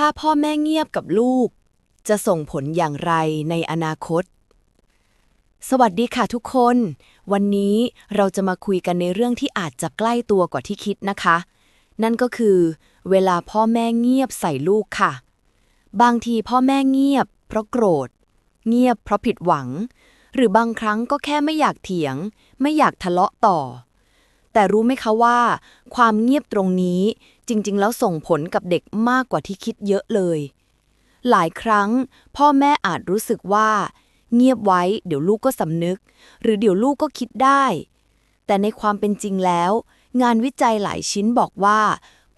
ถ้าพ่อแม่เงียบกับลูก จะส่งผลอย่างไรในอนาคต สวัสดีค่ะทุกคน วันนี้เราจะมาคุยกันในเรื่องที่อาจจะใกล้ตัวกว่าที่คิดนะคะ นั่นก็คือ เวลาพ่อแม่เงียบใส่ลูกค่ะ บางทีพ่อแม่เงียบ เพราะโกรธ เงียบเพราะผิดหวัง หรือบางครั้งก็แค่ไม่อยากเถียง ไม่อยากทะเลาะต่อ แต่รู้ไหมคะว่า ความเงียบตรงนี้ จริง ๆ แล้วส่งผลกับเด็กมากกว่าที่คิดเยอะเลย หลายครั้ง พ่อแม่อาจรู้สึกว่า เงียบไว้ เดี๋ยวลูกก็สำนึก หรือเดี๋ยวลูกก็คิดได้ แต่ในความเป็นจริงแล้ว งานวิจัยหลายชิ้นบอกว่า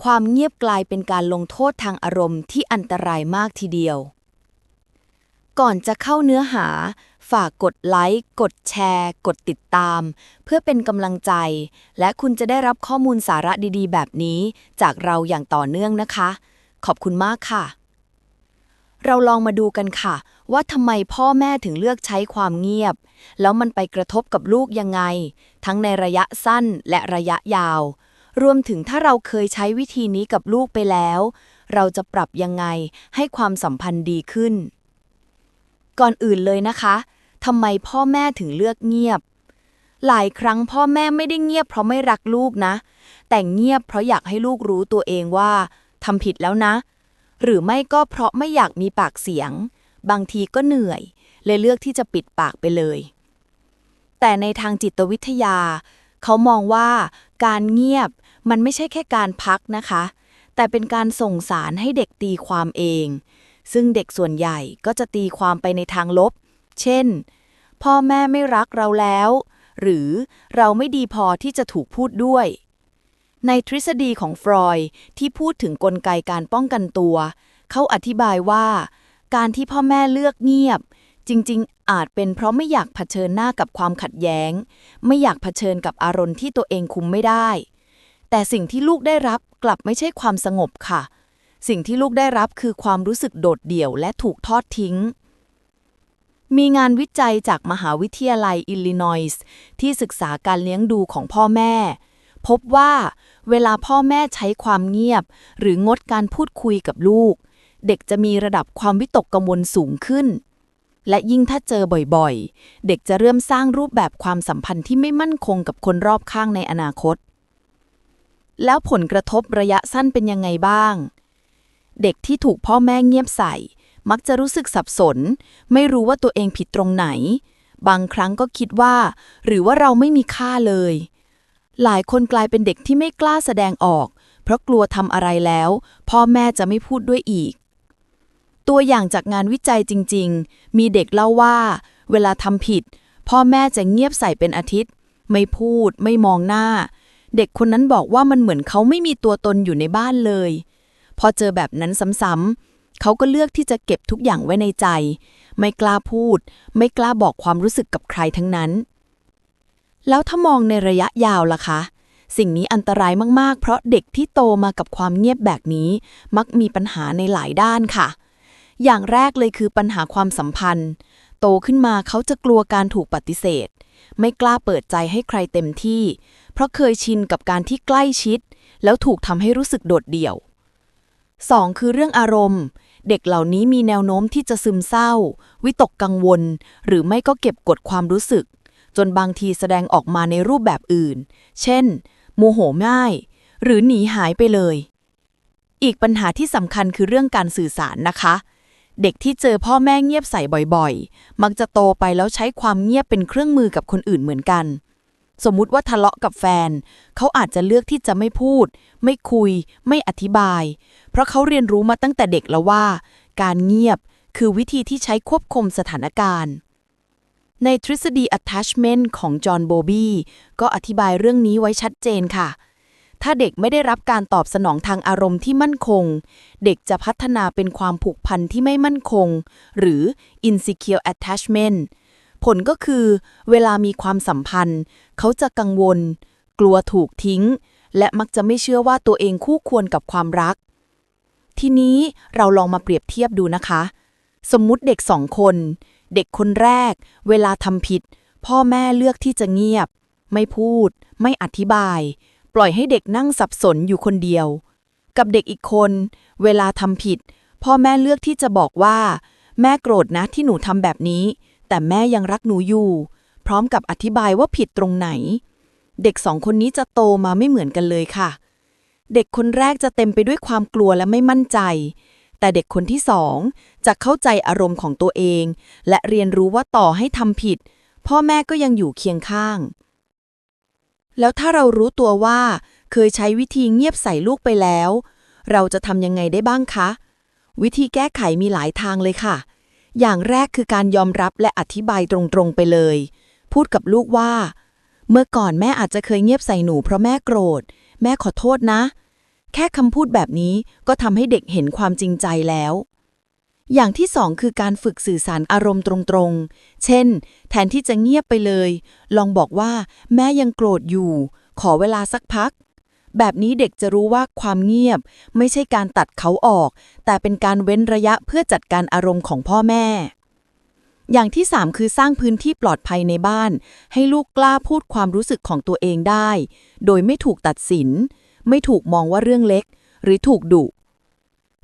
ความเงียบกลายเป็นการลงโทษทางอารมณ์ที่อันตรายมากทีเดียว ก่อนจะเข้าเนื้อหา ฝากกดไลค์ กดแชร์ กดติดตาม เพื่อเป็นกำลังใจ และคุณจะได้รับข้อมูลสาระดีๆ แบบนี้ จากเราอย่างต่อเนื่องนะคะ ขอบคุณมากค่ะ เราลองมาดูกันค่ะ ว่าทำไมพ่อแม่ถึงเลือกใช้ความเงียบ แล้วมันไปกระทบกับลูกยังไง ทั้งในระยะสั้นและระยะยาว รวมถึงถ้าเราเคยใช้วิธีนี้กับลูกไปแล้ว เราจะปรับยังไงให้ความสัมพันธ์ดีขึ้นก่อนอื่นเลยนะคะ ทำไมพ่อแม่ถึงเลือกเงียบ หลายครั้งพ่อแม่ไม่ได้เงียบเพราะไม่รักลูกนะ แต่เงียบเพราะอยากให้ลูกรู้ตัวเองว่าทำผิดแล้วนะ หรือไม่ก็เพราะไม่อยากมีปากเสียง บางทีก็เหนื่อย เลยเลือกที่จะปิดปากไปเลย แต่ในทางจิตวิทยา เขามองว่าการเงียบมันไม่ใช่แค่การพักนะคะ แต่เป็นการส่งสารให้เด็กตีความเอง ซึ่งเด็กส่วนใหญ่ก็จะตีความไปในทางลบ เช่น พ่อแม่ไม่รักเราแล้ว หรือเราไม่ดีพอที่จะถูกพูดด้วย ในทฤษฎีของฟรอยที่พูดถึงกลไกการป้องกันตัว เขาอธิบายว่า การที่พ่อแม่เลือกเงียบ จริง ๆ อาจเป็นเพราะไม่อยากเผชิญหน้ากับความขัดแย้ง ไม่อยากเผชิญกับอารมณ์ที่ตัวเองคุมไม่ได้ แต่สิ่งที่ลูกได้รับกลับไม่ใช่ความสงบค่ะสิ่งที่ลูกได้รับคือความรู้สึกโดดเดี่ยวและถูกทอดทิ้ง มีงานวิจัยจากมหาวิทยาลัยอิลลินอยส์ที่ศึกษาการเลี้ยงดูของพ่อแม่ พบว่าเวลาพ่อแม่ใช้ความเงียบ หรืองดการพูดคุยกับลูก เด็กจะมีระดับความวิตกกังวลสูงขึ้น และยิ่งถ้าเจอบ่อยๆ เด็กจะเริ่มสร้างรูปแบบความสัมพันธ์ที่ไม่มั่นคงกับคนรอบข้างในอนาคต แล้วผลกระทบระยะสั้นเป็นยังไงบ้าง เด็กที่ถูกพ่อแม่เงียบใส่ มักจะรู้สึกสับสน ไม่รู้ว่าตัวเองผิดตรงไหน บางครั้งก็คิดว่า หรือว่าเราไม่มีค่าเลย หลายคนกลายเป็นเด็กที่ไม่กล้าแสดงออก เพราะกลัวทำอะไรแล้ว พ่อแม่จะไม่พูดด้วยอีก ตัวอย่างจากงานวิจัยจริง ๆ มีเด็กเล่าว่า เวลาทำผิด พ่อแม่จะเงียบใส่เป็นอาทิตย์ ไม่พูด ไม่มองหน้า เด็กคนนั้นบอกว่ามันเหมือนเขาไม่มีตัวตนอยู่ในบ้านเลย พอเจอแบบนั้นซ้ำๆ เขาก็เลือกที่จะเก็บทุกอย่างไว้ในใจ ไม่กล้าพูด ไม่กล้าบอกความรู้สึกกับใครทั้งนั้น แล้วถ้ามองในระยะยาวล่ะคะ สิ่งนี้อันตรายมากๆ เพราะเด็กที่โตมากับความเงียบแบบนี้ มักมีปัญหาในหลายด้านค่ะ อย่างแรกเลยคือปัญหาความสัมพันธ์ โตขึ้นมาเขาจะกลัวการถูกปฏิเสธ ไม่กล้าเปิดใจให้ใครเต็มที่ เพราะเคยชินกับการที่ใกล้ชิด แล้วถูกทำให้รู้สึกโดดเดี่ยว 2. คือเรื่องอารมณ์ เด็กเหล่านี้มีแนวโน้มที่จะซึมเศร้า วิตกกังวล หรือไม่ก็เก็บกดความรู้สึก จนบางทีแสดงออกมาในรูปแบบอื่น เช่น โมโหง่าย หรือหนีหายไปเลย อีกปัญหาที่สำคัญคือเรื่องการสื่อสารนะคะ เด็กที่เจอพ่อแม่เงียบใส่บ่อยๆ มักจะโตไปแล้วใช้ความเงียบเป็นเครื่องมือกับคนอื่นเหมือนกัน สมมุติว่าทะเลาะกับแฟน เขาอาจจะเลือกที่จะไม่พูด ไม่คุย ไม่อธิบาย เพราะเขาเรียนรู้มาตั้งแต่เด็กแล้วว่า การเงียบคือวิธีที่ใช้ควบคุมสถานการณ์ ในทฤษฎี attachment ของจอห์นโบบี้ก็อธิบายเรื่องนี้ไว้ชัดเจนค่ะ ถ้าเด็กไม่ได้รับการตอบสนองทางอารมณ์ที่มั่นคง เด็กจะพัฒนาเป็นความผูกพันที่ไม่มั่นคง หรือ insecure attachment ผลก็คือ เวลามีความสัมพันธ์ เขาจะกังวล กลัวถูกทิ้ง และมักจะไม่เชื่อว่าตัวเองคู่ควรกับความรัก ทีนี้เราลองมาเปรียบเทียบดูนะคะ สมมุติเด็กสองคน เด็กคนแรก เวลาทำผิด พ่อแม่เลือกที่จะเงียบ ไม่พูด ไม่อธิบาย ปล่อยให้เด็กนั่งสับสนอยู่คนเดียว กับเด็กอีกคน เวลาทำผิด พ่อแม่เลือกที่จะบอกว่า แม่โกรธนะที่หนูทำแบบนี้ แต่แม่ยังรักหนูอยู่ พร้อมกับอธิบายว่าผิดตรงไหน เด็กสองคนนี้จะโตมาไม่เหมือนกันเลยค่ะ เด็กคนแรกจะเต็มไปด้วยความกลัวและไม่มั่นใจ แต่เด็กคนที่สองจะเข้าใจอารมณ์ของตัวเอง และเรียนรู้ว่าต่อให้ทำผิด พ่อแม่ก็ยังอยู่เคียงข้าง แล้วถ้าเรารู้ตัวว่า เคยใช้วิธีเงียบใส่ลูกไปแล้ว เราจะทำยังไงได้บ้างคะ วิธีแก้ไขมีหลายทางเลยค่ะ อย่างแรกคือการยอมรับและอธิบายตรงๆไปเลย พูดกับลูกว่า เมื่อก่อนแม่อาจจะเคยเงียบใส่หนูเพราะแม่โกรธ แม่ขอโทษนะ แค่คำพูดแบบนี้ก็ทำให้เด็กเห็นความจริงใจแล้ว อย่างที่สองคือการฝึกสื่อสารอารมณ์ตรงๆ เช่น แทนที่จะเงียบไปเลย ลองบอกว่า แม่ยังโกรธอยู่ ขอเวลาสักพัก แบบนี้เด็กจะรู้ว่าความเงียบ ไม่ใช่การตัดเขาออก แต่เป็นการเว้นระยะเพื่อจัดการอารมณ์ของพ่อแม่ อย่างที่สามคือสร้างพื้นที่ปลอดภัยในบ้าน ให้ลูกกล้าพูดความรู้สึกของตัวเองได้ โดยไม่ถูกตัดสิน ไม่ถูกมองว่าเรื่องเล็ก หรือถูกดุ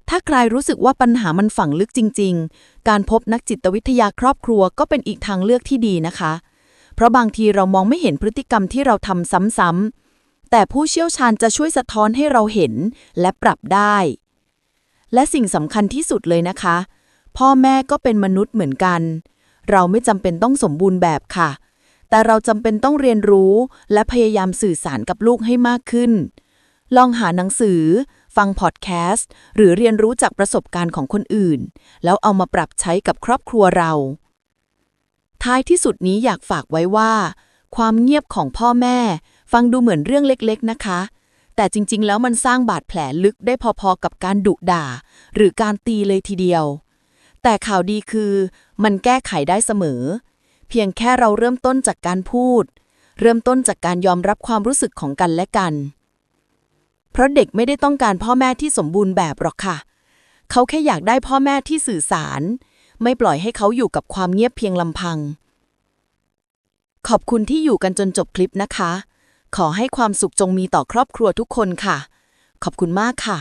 ถ้าใครรู้สึกว่าปัญหามันฝังลึกจริง ๆ การพบนักจิตวิทยาครอบครัวก็เป็นอีกทางเลือกที่ดีนะคะ เพราะบางทีเรามองไม่เห็นพฤติกรรมที่เราทำซ้ำๆ แต่ผู้เชี่ยวชาญจะช่วยสะท้อนให้เราเห็นและปรับได้ และสิ่งสำคัญที่สุดเลยนะคะ พ่อแม่ก็เป็นมนุษย์เหมือนกัน เราไม่จำเป็นต้องสมบูรณ์แบบค่ะ แต่เราจำเป็นต้องเรียนรู้และพยายามสื่อสารกับลูกให้มากขึ้น ลองหาหนังสือ ฟังพอดแคสต์ หรือเรียนรู้จากประสบการณ์ของคนอื่น แล้วเอามาปรับใช้กับครอบครัวเรา ท้ายที่สุดนี้อยากฝากไว้ว่า ความเงียบของพ่อแม่ ฟังดูเหมือนเรื่องเล็กๆนะคะ แต่จริงๆ แล้วมันสร้างบาดแผลลึกได้พอๆกับการดุด่า หรือการตีเลยทีเดียว แต่ข่าวดีคือ มันแก้ไขได้เสมอ เพียงแค่เราเริ่มต้นจากการพูด เริ่มต้นจากการยอมรับความรู้สึกของกันและกัน เพราะเด็กไม่ได้ต้องการพ่อแม่ที่สมบูรณ์แบบหรอกค่ะ เขาแค่อยากได้พ่อแม่ที่สื่อสาร ไม่ปล่อยให้เขาอยู่กับความเงียบเพียงลำพังขอบคุณที่อยู่กันจนจบคลิปนะคะ ขอให้ความสุขจงมีต่อครอบครัวทุกคนค่ะ ขอบคุณมากค่ะ